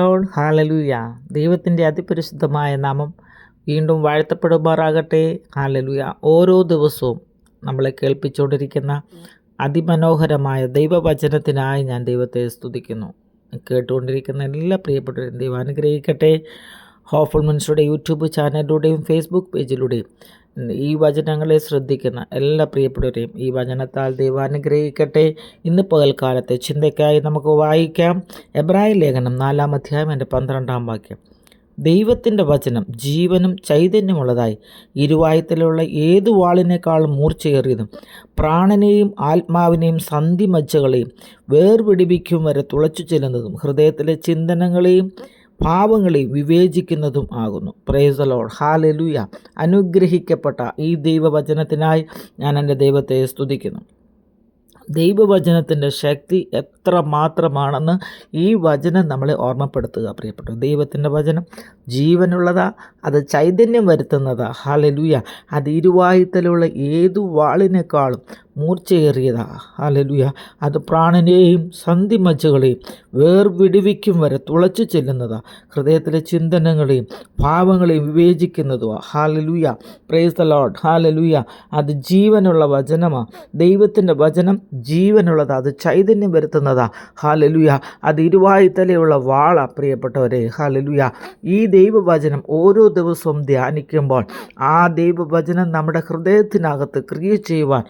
Load hallelujah ദൈവത്തിന്റെ അതിപരിശുദ്ധമായ നാമം വീണ്ടും വാഴ്ത്തപ്പെടുമാറാകട്ടെ. ഹാലലൂയ ഓരോ ദിവസവും നമ്മളെ കേൾപ്പിച്ചുകൊണ്ടിരിക്കുന്ന അതിമനോഹരമായ ദൈവവചനത്തിനായി ഞാൻ ദൈവത്തെ സ്തുതിക്കുന്നു. കേട്ടുകൊണ്ടിരിക്കുന്ന എല്ലാ പ്രിയപ്പെട്ടവരും ദൈവം അനുഗ്രഹിക്കട്ടെ. ഹോഫുൾ മനുഷ്യരുടെ യൂട്യൂബ് ചാനലിലൂടെയും ഫേസ്ബുക്ക് പേജിലൂടെയും ഈ വചനങ്ങളെ ശ്രദ്ധിക്കുന്ന എല്ലാ പ്രിയപ്പെട്ടവരെയും ഈ വചനത്താൽ ദൈവം അനുഗ്രഹിക്കട്ടെ. ഇന്ന് പകൽക്കാലത്തെ ചിന്തയ്ക്കായി നമുക്ക് വായിക്കാം എബ്രാഹിം ലേഖനം നാലാം അധ്യായം എന്റെ പന്ത്രണ്ടാം വാക്യം. ദൈവത്തിന്റെ വചനം ജീവനും ചൈതന്യമുള്ളതായി ഇരുവായത്തിലുള്ള ഏതു വാളിനേക്കാളും മൂർച്ചയേറിയതും പ്രാണനെയും ആത്മാവിനെയും സന്ധിമജ്ജകളെയും വേർപിടിപ്പിക്കും വരെ തുളച്ചു ചെല്ലുന്നതും ഹൃദയത്തിലെ ചിന്തനങ്ങളെയും പാവങ്ങളെ വിവേചിക്കുന്നതും ആകുന്നു. പ്രേസലോൾ ഹാലലുയ അനുഗ്രഹിക്കപ്പെട്ട ഈ ദൈവവചനത്തിനായി ഞാൻ എന്റെ ദൈവത്തെ സ്തുതിക്കുന്നു. ദൈവവചനത്തിന്റെ ശക്തി എത്ര മാത്രമാണെന്ന് ഈ വചനം നമ്മളെ ഓർമ്മപ്പെടുത്തുക പ്രിയപ്പെട്ടു ദൈവത്തിന്റെ വചനം ജീവനുള്ളതാ അത് ചൈതന്യം വരുത്തുന്നതാ. ഹാലലുയ അത് ഇരുവായുത്തലുള്ള ഏതു വാളിനേക്കാളും മൂർച്ചയേറിയതാ. അലലുയ അത് പ്രാണനെയും സന്ധിമജ്ജകളെയും വേർവിടിവിക്കും വരെ തുളച്ചു ചെല്ലുന്നതാ. ഹൃദയത്തിലെ ചിന്തനങ്ങളെയും ഭാവങ്ങളെയും വിവേചിക്കുന്നതുവാ. Hallelujah praise the lord hallelujah അത് ജീവനുള്ള വചനമാ. ദൈവത്തിന്റെ വചനം ജീവനുള്ളതാ. അത് ചൈതന്യം വരുത്തുന്നതാ. ഹാലലുയ അത് ഇരുവായുത്തലയുള്ള വാള പ്രിയപ്പെട്ടവരെ. ഹാലലുയ ഈ ദൈവവചനം ഓരോ ദിവസവും ധ്യാനിക്കുമ്പോൾ ആ ദൈവവചനം നമ്മുടെ ഹൃദയത്തിനകത്ത് ക്രിയ ചെയ്യുവാൻ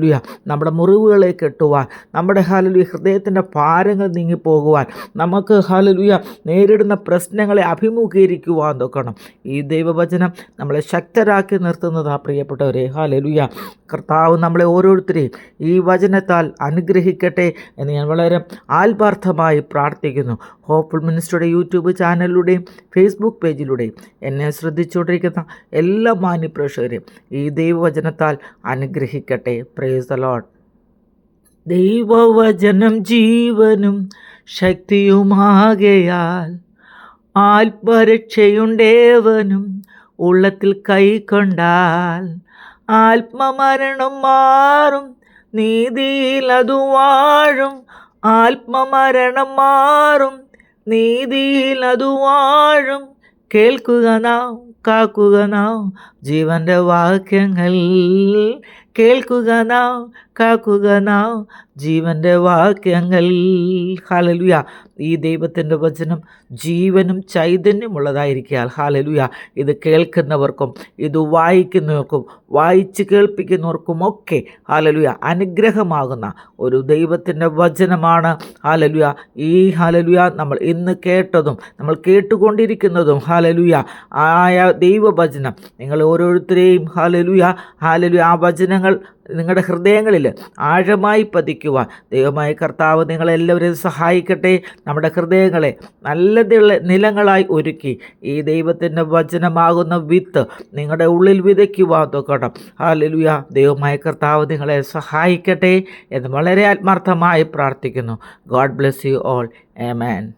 ഹാലലുയ നമ്മുടെ മുറിവുകളെ കെട്ടുവാൻ നമ്മുടെ ഹാലലുയ ഹൃദയത്തിന്റെ ഭാരങ്ങൾ നീങ്ങിപ്പോകുവാൻ നമുക്ക് ഹാലലുയ നേരിടുന്ന പ്രശ്നങ്ങളെ അഭിമുഖീകരിക്കുവാൻ നോക്കണം. ഈ ദൈവവചനം നമ്മളെ ശക്തരാക്കി നിർത്തുന്നതാ പ്രിയപ്പെട്ടവരെ. ഹാലലുയ കർത്താവ് നമ്മളെ ഓരോരുത്തരെയും ഈ വചനത്താൽ അനുഗ്രഹിക്കട്ടെ എന്ന് ഞാൻ വളരെ ആത്മാർത്ഥമായി പ്രാർത്ഥിക്കുന്നു. ഹോപ്പ്ഫുൾ മിനിസ്റ്ററുടെ യൂട്യൂബ് ചാനലിലൂടെയും ഫേസ്ബുക്ക് പേജിലൂടെയും എന്നെ ശ്രദ്ധിച്ചുകൊണ്ടിരിക്കുന്ന എല്ലാ മാന്യപ്രേക്ഷകരെയും ഈ ദൈവവചനത്താൽ അനുഗ്രഹിക്കട്ടെ. പ്രേസ് അലോട്ട് ദൈവവചനം ജീവനും ശക്തിയുമാകയാൽ ആത്മരക്ഷയുണ്ടേവനും ഉള്ളത്തിൽ കൈക്കൊണ്ടാൽ ആത്മമരണം മാറും നീതിയിൽ അതു വാഴും ആത്മമരണം മാറും നീതിയിൽ അതു വാഴും. കേൾക്കുക നാം. കാക്കുക നാം ജീവന്റെ വാക്യങ്ങൾ. കേൾക്കുക നാം കാക്കുക നാം ജീവന്റെ വാക്യങ്ങൾ. ഹാലലുയ ഈ ദൈവത്തിന്റെ വചനം ജീവനും ചൈതന്യമുള്ളതായിരിക്കാൽ ഹാലലുയ ഇത് കേൾക്കുന്നവർക്കും ഇത് വായിക്കുന്നവർക്കും വായിച്ച് കേൾപ്പിക്കുന്നവർക്കും ഒക്കെ ഹാലലുയ അനുഗ്രഹമാകുന്ന ഒരു ദൈവത്തിന്റെ വചനമാണ്. ഹാലലുയ ഈ ഹാലലുയ നമ്മൾ ഇന്ന് കേട്ടതും നമ്മൾ കേട്ടുകൊണ്ടിരിക്കുന്നതും ഹാലലുയ ആയ ദൈവവചനം. നിങ്ങൾ ഓരോരുത്തരെയും ഹാലലുയ ഹാലലുയ ആ വചനങ്ങൾ നിങ്ങളുടെ ഹൃദയങ്ങളിൽ ആഴമായി പതിക്കുവാൻ. ദൈവമായ കർത്താവ് നിങ്ങളെല്ലാവരെയും സഹായിക്കട്ടെ. നമ്മുടെ ഹൃദയങ്ങളെ നല്ല നിലങ്ങളായി ഒരുക്കി. ഈ ദൈവത്തിന്റെ വചനമാകുന്ന വിത്ത് നിങ്ങളുടെ ഉള്ളിൽ വിതയ്ക്കുവാൻ തൊക്കണം ഹാലലുയ ദൈവമായ കർത്താവ് നിങ്ങളെ സഹായിക്കട്ടെ എന്ന് വളരെ ആത്മാർത്ഥമായി പ്രാർത്ഥിക്കുന്നു. God bless you all. A man